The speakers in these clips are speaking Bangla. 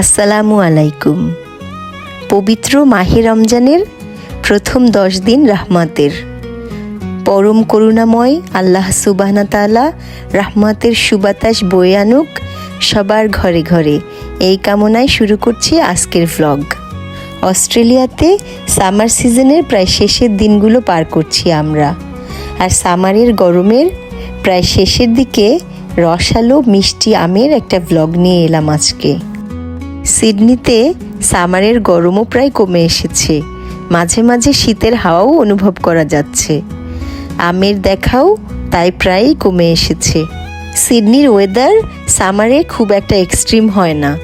আসসালামু আলাইকুম। পবিত্র মাহে রমজানের প্রথম দশ দিন রাহমাতের। পরম করুণাময় আল্লাহ সুবাহনাতালা রাহমাতের সুবাতাস বয়ে আনুক সবার ঘরে ঘরে। এই কামনায় শুরু করছি আজকের ভ্লগ অস্ট্রেলিয়াতে সামার সিজনের প্রায় শেষের দিনগুলো পার করছি আমরা। আর সামারের গরমের প্রায় শেষের দিকে রসালো মিষ্টি আমের একটা ভ্লগ নিয়ে এলাম আজকে। সিডনিতে সামারের গরমও প্রায় কমে এসেছে। মাঝে মাঝে শীতের হাওয়াও অনুভব করা যাচ্ছে। আমের দেখাও তাই প্রায়ই কমে এসেছে। সিডনির ওয়েদার সামারে খুব একটা এক্সট্রিম হয় না।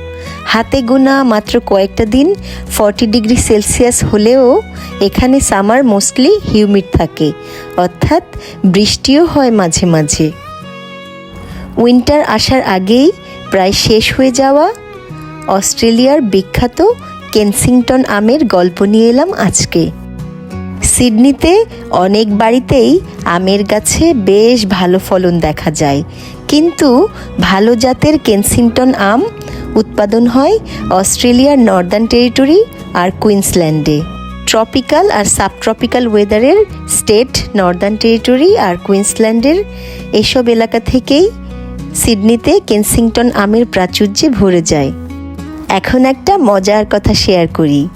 হাতে গোনা মাত্র কয়েকটা দিন ফর্টি ডিগ্রি সেলসিয়াস হলেও এখানে সামার মোস্টলি হিউমিড থাকে। অর্থাৎ বৃষ্টিও হয় মাঝে মাঝে। উইন্টার আসার আগেই প্রায় শেষ হয়ে যাওয়া অস্ট্রেলিয়ার বিখ্যাত কেনসিংটন আমের গল্প নিয়ে এলাম আজকে। সিডনিতে অনেক বাড়িতেই আমের গাছে বেশ ভালো ফলন দেখা যায়। কিন্তু ভালো জাতের কেনসিংটন আম উৎপাদন হয় অস্ট্রেলিয়ার নর্দার্ন টেরিটরি আর কুইন্সল্যান্ডে। ট্রপিক্যাল আর সাবট্রপিক্যাল ওয়েদারের স্টেট নর্দার্ন টেরিটরি আর কুইন্সল্যান্ডের এসব এলাকা থেকেই সিডনিতে কেনসিংটন আমের প্রাচুর্যে ভরে যায়। এখন একটা মজার কথা শেয়ার করি।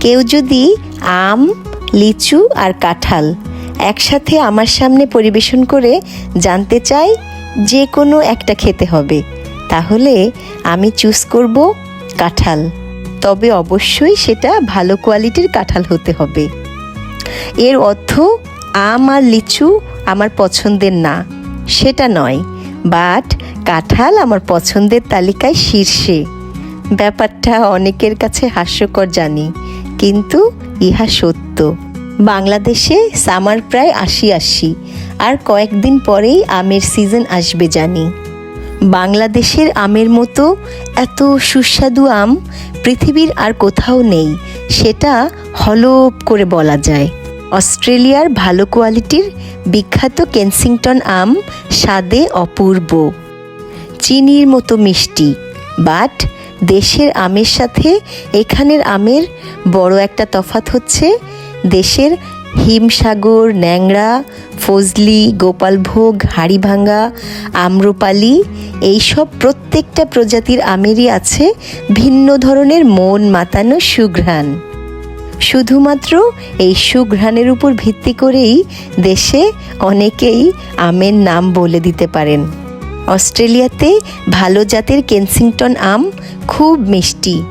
কেউ যদি আম, লিচু আর কাঁঠাল একসাথে আমার সামনে পরিবেশন করে জানতে চাই যে কোনো একটা খেতে হবে, তাহলে আমি চুজ করব কাঁঠাল। তবে অবশ্যই সেটা ভালো কোয়ালিটির কাঁঠাল হতে হবে। এর অর্থ আম আর লিচু আমার পছন্দের না, সেটা নয় বাট কাঁঠাল আমার পছন্দের তালিকায় শীর্ষে। ব্যাপারটা অনেকের কাছে হাস্যকর জানি, কিন্তু ইহা সত্য। বাংলাদেশে সামার প্রায় আশি আশি, আর কয়েকদিন পরেই আমের সিজন আসবে জানি। বাংলাদেশের আমের মতো এত সুস্বাদু আম পৃথিবীর আর কোথাও নেই, সেটা হলপ করে বলা যায়। অস্ট্রেলিয়ার ভালো কোয়ালিটির বিখ্যাত কেনসিংটন আম স্বাদে অপূর্ব। চিনির মতো মিষ্টি, বাট দেশের আমের সাথে এখানের আমের বড় একটা তফাত হচ্ছে। দেশের হিমসাগর ন্যাংরা ফজলি, গোপালভোগ, হাড়িভাঙ্গা, আম্রপালি, এইসব প্রত্যেকটা প্রজাতির আমেরই আছে ভিন্ন ধরনের মন মাতানো সুঘ্রাণ। শুধুমাত্র এই সুঘ্রাণের উপর ভিত্তি করেই দেশে অনেকেই আমের নাম বলে দিতে পারেন। অস্ট্রেলিয়াতে ভালো জাতের কেনসিংটন আম খুব মিষ্টি।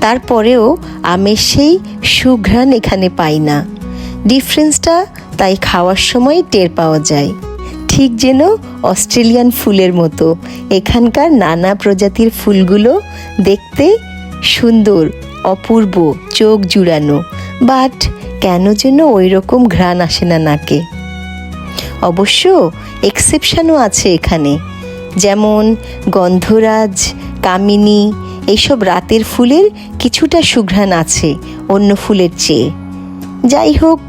তারপরেও আমের সেই সুঘ্রাণ এখানে পাই না। ডিফারেন্সটা তাই খাওয়ার সময় টের পাওয়া যায়। ঠিক যেন অস্ট্রেলিয়ান ফুলের মতো। এখানকার নানা প্রজাতির ফুলগুলো দেখতে সুন্দর, অপূর্ব, চোখ জুড়ানো। বাট কেন যেন ওই রকম ঘ্রাণ আসে না নাকে। অবশ্য এক্সেপশনও আছে এখানে। যেমন গন্ধরাজ, কামিনী এইসব রাতের ফুলের কিছুটা সুঘ্রাণ আছে, অন্য ফুলের চেয়ে। যাই হোক,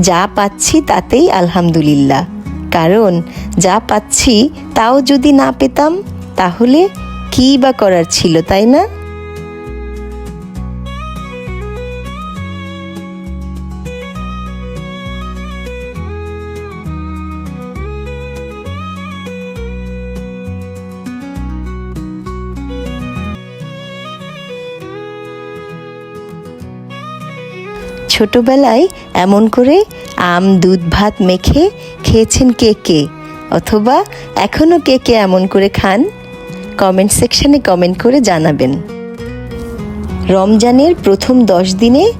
যা পাচ্ছি তাতেই আলহামদুলিল্লাহ। কারণ, যা পাচ্ছি তাও যদি না পেতাম, তাহলে কী বা করার ছিল, তাই না? ছোটবেলায় এমন করে আম, দুধ, ভাত মেখে খেয়েছেন কে কে? অথবা এখনও কে কে এমন করে খান? কমেন্ট সেকশানে কমেন্ট করে জানাবেন। রমজানের প্রথম দশ দিনে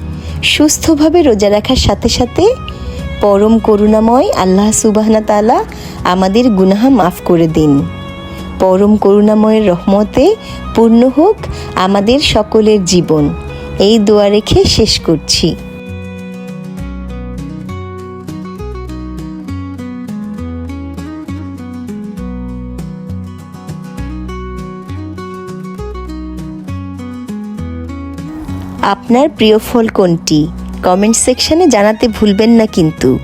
সুস্থভাবে রোজা রাখার সাথে সাথে পরম করুণাময় আল্লাহ সুবাহনা তালা আমাদের গুনাহা মাফ করে দিন। পরম করুণাময়ের রহমতে পূর্ণ হোক আমাদের সকলের জীবন। এই দোয়া রেখে শেষ করছি। আপনার প্রিয় ফল কোনটি? কমেন্ট সেকশানে জানাতে ভুলবেন না কিন্তু।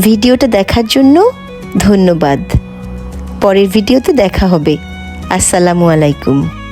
ভিডিওটা দেখার জন্য ধন্যবাদ। পরের ভিডিওতে দেখা হবে। আসসালামু আলাইকুম।